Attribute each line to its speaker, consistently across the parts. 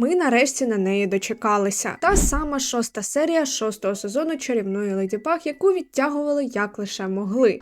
Speaker 1: Ми нарешті на неї дочекалися. Та сама шоста серія шостого сезону чарівної леді Баг, яку відтягували як лише могли.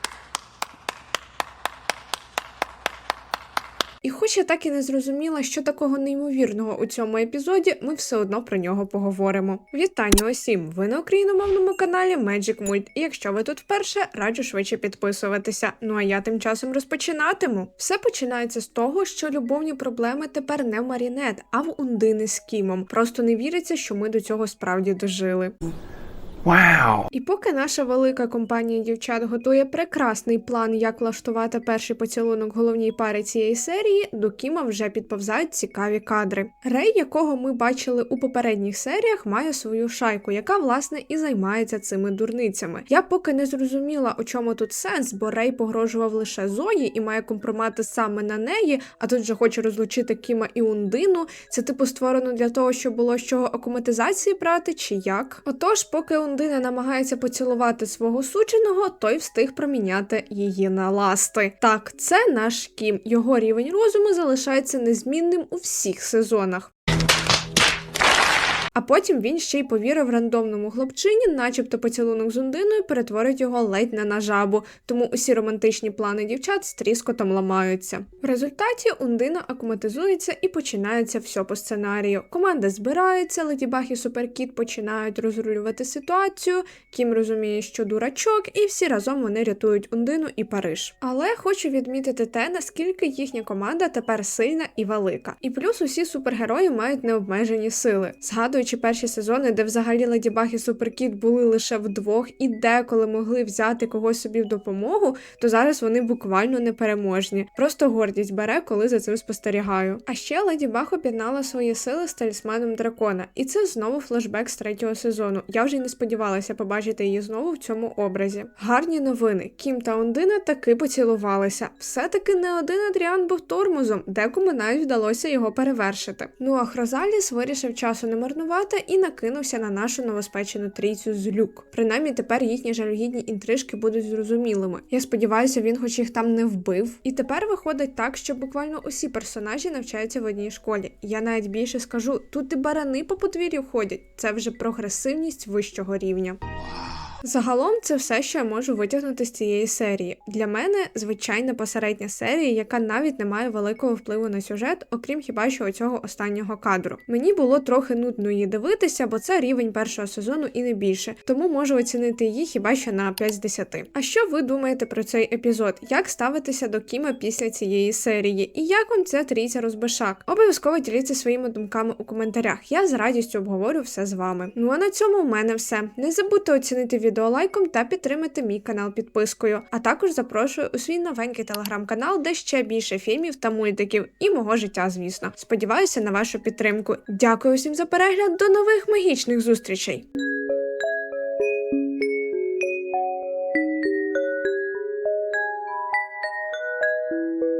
Speaker 1: І хоч я так і не зрозуміла, що такого неймовірного у цьому епізоді, ми все одно про нього поговоримо. Вітання усім! Ви на україномовному каналі Magic Mult, і якщо ви тут вперше, раджу швидше підписуватися. Ну а я тим часом розпочинатиму. Все починається з того, що любовні проблеми тепер не в Марінет, а в Ундини з Кімом. Просто не віриться, що ми до цього справді дожили.
Speaker 2: Wow.
Speaker 1: І поки наша велика компанія дівчат готує прекрасний план, як влаштувати перший поцілунок головній парі цієї серії, до Кіма вже підповзають цікаві кадри. Рей, якого ми бачили у попередніх серіях, має свою шайку, яка власне і займається цими дурницями. Я поки не зрозуміла, у чому тут сенс, бо Рей погрожував лише Зої і має компромати саме на неї, а тут вже хоче розлучити Кіма і Ундину. Це типу створено для того, щоб було з чого акуматизації брати, чи як? Отож, поки Ундина намагається поцілувати свого сученого, той встиг проміняти її на ласти. Так, це наш Кім. Його рівень розуму залишається незмінним у всіх сезонах. А потім він ще й повірив рандомному хлопчині, начебто поцілунок з Ундиною перетворить його ледь не на жабу, тому усі романтичні плани дівчат з тріскотом ламаються. В результаті Ундина акуматизується і починається все по сценарію. Команда збирається, Леді Баг і Суперкіт починають розрулювати ситуацію. Кім розуміє, що дурачок, і всі разом вони рятують Ундину і Париж. Але хочу відмітити те, наскільки їхня команда тепер сильна і велика. І плюс усі супергерої мають необмежені сили. Згадуючи перші сезони, де взагалі Леді Баг і Суперкіт були лише вдвох і деколи могли взяти когось собі в допомогу, то зараз вони буквально непереможні. Просто гордість бере, коли за цим спостерігаю. А ще Леді Баг об'єднала свої сили з талісманом дракона, і це знову флешбек з третього сезону. Я вже не сподівалася побачити її знову в цьому образі. Гарні новини. Кім та Ондина таки поцілувалися. Все-таки не один Адріан був тормозом, декому навіть вдалося його перевершити. Ну а Хрозаліс вирішив часу не марнувати і накинувся на нашу новоспечену трійцю з люк. Принаймні тепер їхні жалюгідні інтрижки будуть зрозумілими. Я сподіваюся, він хоч їх там не вбив. І тепер виходить так, що буквально усі персонажі навчаються в одній школі. Я навіть більше скажу, тут і барани по подвір'ю ходять. Це вже прогресивність вищого рівня. Загалом це все, що я можу витягнути з цієї серії. Для мене звичайна посередня серія, яка навіть не має великого впливу на сюжет, окрім хіба що цього останнього кадру. Мені було трохи нудно її дивитися, бо це рівень першого сезону і не більше, тому можу оцінити її хіба що на 5 з 10. А що ви думаєте про цей епізод? Як ставитися до Кіма після цієї серії? І як вам ця трійця розбишак? Обов'язково діліться своїми думками у коментарях. Я з радістю обговорю все з вами. Ну а на цьому в мене все. Не забудьте оцінити відео відео лайком та підтримати мій канал підпискою. А також запрошую у свій новенький телеграм-канал, де ще більше фільмів та мультиків і мого життя, звісно. Сподіваюся на вашу підтримку. Дякую всім за перегляд. До нових магічних зустрічей. thank you